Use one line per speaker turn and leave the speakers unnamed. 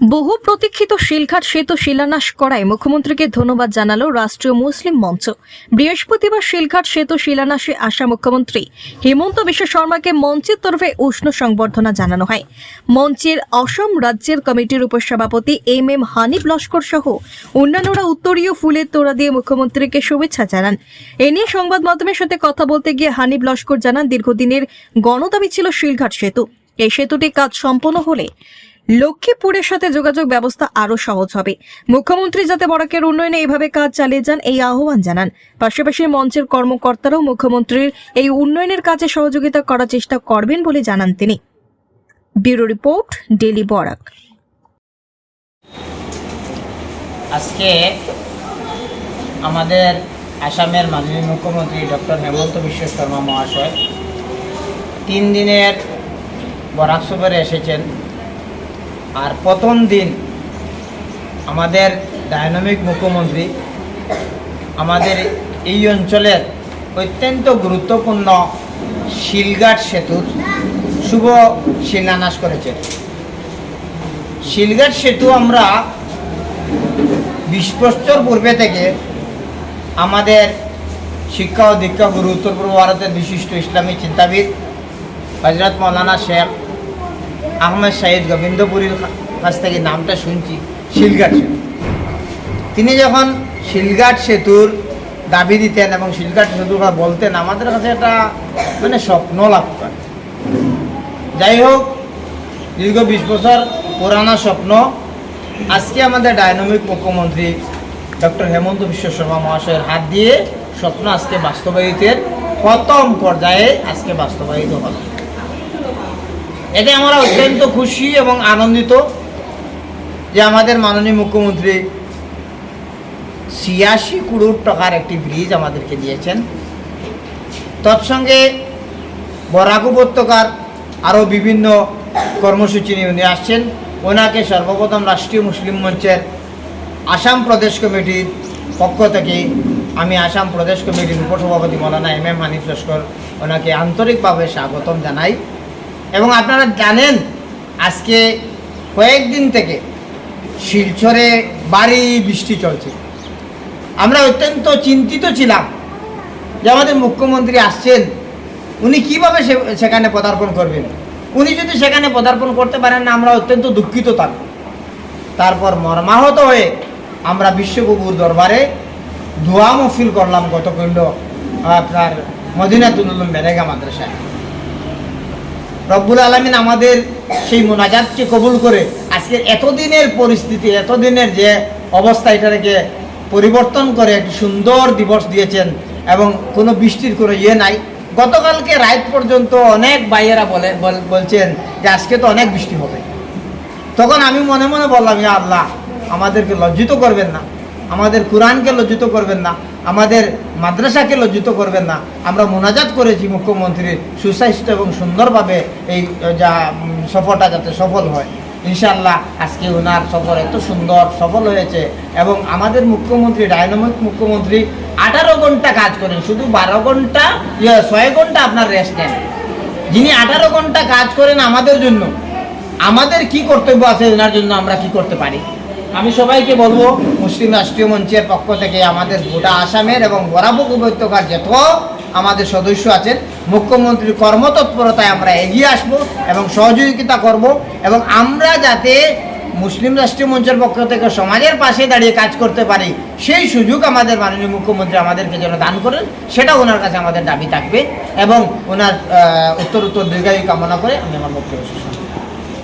বহু প্রতীক্ষিত শিলঘাট সেতু শিলান্যাস করায় মুখ্যমন্ত্রীকে ধন্যবাদ জানালো রাষ্ট্রীয় মুসলিম মঞ্চ। বৃহস্পতিবার শিলঘাট সেতু শিলান্যাসে আসা মুখ্যমন্ত্রী হেমন্ত বিশ্ব শর্মাকে মঞ্চের তরফে উষ্ণ সংবর্ধনা জানানো হয়। মঞ্চের অসম রাজ্যের কমিটির উপসভাপতি এম এম হানিফ লস্কর সহ অন্যান্যরা উত্তরীয় ফুলের তোড়া দিয়ে মুখ্যমন্ত্রীকে শুভেচ্ছা জানান। এ নিয়ে সংবাদ মাধ্যমের সাথে কথা বলতে গিয়ে হানিফ লস্কর জানান, দীর্ঘদিনের গণদাবি ছিল শিলঘাট সেতু। এই সেতুটি কাজ সম্পন্ন হলে লক্ষ্মীপুরের সাথে যোগাযোগ ব্যবস্থা আরও সহজ হবে। মুখ্যমন্ত্রী যাতে বরাকের উন্নয়নে এইভাবে কাজ চালিয়ে যান, এই আহ্বান জানান। পাশাপাশি মঞ্চের কর্মকর্তারাও মুখ্যমন্ত্রীর এই উন্নয়নের কাজে সহযোগিতা করার চেষ্টা করবেন বলে জানান তিনি। Bureau report, daily Barak.
আজকে আমাদের আসামের মাননীয় মুখ্যমন্ত্রী ডক্টর হেমন্ত বিশ্ব শর্মা মহাশয় তিন দিনের বরাক সফরে এসেছেন। আর প্রথম দিন আমাদের ডায়নামিক মুখ্যমন্ত্রী আমাদের এই অঞ্চলের অত্যন্ত গুরুত্বপূর্ণ শিলঘাট সেতুর শুভ শিলান্যাস করেছেন শিলঘাট সেতু আমরা বিশ বছর পূর্বে থেকে আমাদের শিক্ষা ও দীক্ষা গুরু উত্তর পূর্ব ভারতের বিশিষ্ট ইসলামী চিন্তাবিদ হজরত মৌলানা শেখ আহমেদ সাইদ গোবিন্দপুরীর কাছ থেকে নামটা শুনছি, শিলঘাট সেতু। তিনি যখন শিলঘাট সেতুর দাবি দিতেন এবং শিলঘাট সেতুর কথা বলতেন, আমাদের কাছে একটা মানে স্বপ্ন লাগতো যাই হোক, দীর্ঘ বিশ বছর পুরানো স্বপ্ন। আজকে আমাদের ডায়নামিক মুখ্যমন্ত্রী ডক্টর হেমন্ত বিশ্ব শর্মা মহাশয়ের হাত দিয়ে স্বপ্ন আজকে বাস্তবায়িতের প্রথম পর্যায়ে আজকে বাস্তবায়িত হল এতে আমরা অত্যন্ত খুশি এবং আনন্দিত যে আমাদের মাননীয় মুখ্যমন্ত্রী ছিয়াশি কোটি টাকার একটি ব্রিজ আমাদেরকে দিয়েছেন। তৎসঙ্গে বরাক উপত্যকার আরও বিভিন্ন কর্মসূচি নিয়ে উনি আসছেন। ওনাকে সর্বপ্রথম রাষ্ট্রীয় মুসলিম মঞ্চের আসাম প্রদেশ কমিটির পক্ষ থেকে আমি আসাম প্রদেশ কমিটির উপসভাপতি মৌলানা এম এম হানিফ লস্কর ওনাকে আন্তরিকভাবে স্বাগতম জানাই। এবং আপনারা জানেন, আজকে কয়েকদিন থেকে শিলচরে বাড়ি বৃষ্টি চলছে। আমরা অত্যন্ত চিন্তিত ছিলাম যে আমাদের মুখ্যমন্ত্রী আসছেন, উনি কীভাবে সেখানে পদার্পণ করবেন? উনি যদি সেখানে পদার্পণ করতে পারেন না, আমরা অত্যন্ত দুঃখিত থাকব তারপর মর্মাহত হয়ে আমরা বিশ্বপ্রভুর দরবারে দোয়া মফিল করলাম গতকাল আপনার মদিনাতুল মেরেগা মাদ্রাসায়। রব্বুল আলমিন আমাদের সেই মোনাজাতকে কবুল করে আজকের এতদিনের পরিস্থিতি, এতদিনের যে অবস্থা এটাকে পরিবর্তন করে একটি সুন্দর দিবস দিয়েছেন এবং কোনো বৃষ্টির কোনো ইয়ে নাই। গতকালকে রাত পর্যন্ত অনেক ভাইয়েরা বলে, বল- বলছেন যে আজকে তো অনেক বৃষ্টি হবে। তখন আমি মনে মনে বললাম, ইয়া আল্লাহ, আমাদেরকে লজ্জিত করবেন না। আমাদের কোরআনকে লজ্জিত করবেন না আমাদের মাদ্রাসাকে লজ্জিত করবেন না। আমরা মোনাজাত করেছি মুখ্যমন্ত্রীর সুস্বাস্থ্য এবং সুন্দরভাবে এই যা সফরটা যাতে সফল হয়। ইনশাল্লাহ আজকে ওনার সফর এত সুন্দর সফল হয়েছে এবং আমাদের মুখ্যমন্ত্রী ডায়নামিক মুখ্যমন্ত্রী আঠারো ঘণ্টা কাজ করেন শুধু বারো ঘণ্টা ইয়ে, ছয় ঘণ্টা আপনার রেস্ট নেন। যিনি আঠারো ঘণ্টা কাজ করেন আমাদের জন্য আমাদের কি কর্তব্য আছে ওনার জন্য আমরা কি করতে পারি? আমি সবাইকে বলব, মুসলিম রাষ্ট্রীয় মঞ্চের পক্ষ থেকে আমাদের গোটা আসামের এবং বরাবক উপত্যকার যত আমাদের সদস্য আছেন, মুখ্যমন্ত্রীর কর্মতৎপরতায় আমরা এগিয়ে আসব এবং সহযোগিতা করব এবং আমরা যাতে মুসলিম রাষ্ট্রীয় মঞ্চের পক্ষ থেকে সমাজের পাশে দাঁড়িয়ে কাজ করতে পারি, সেই সুযোগ আমাদের মাননীয় মুখ্যমন্ত্রী আমাদেরকে যেন দান করেন, সেটা ওনার কাছে আমাদের দাবি থাকবে এবং ওনার উত্তর উত্তর দীর্ঘায়ু কামনা করে আমি আমার বক্তব্য।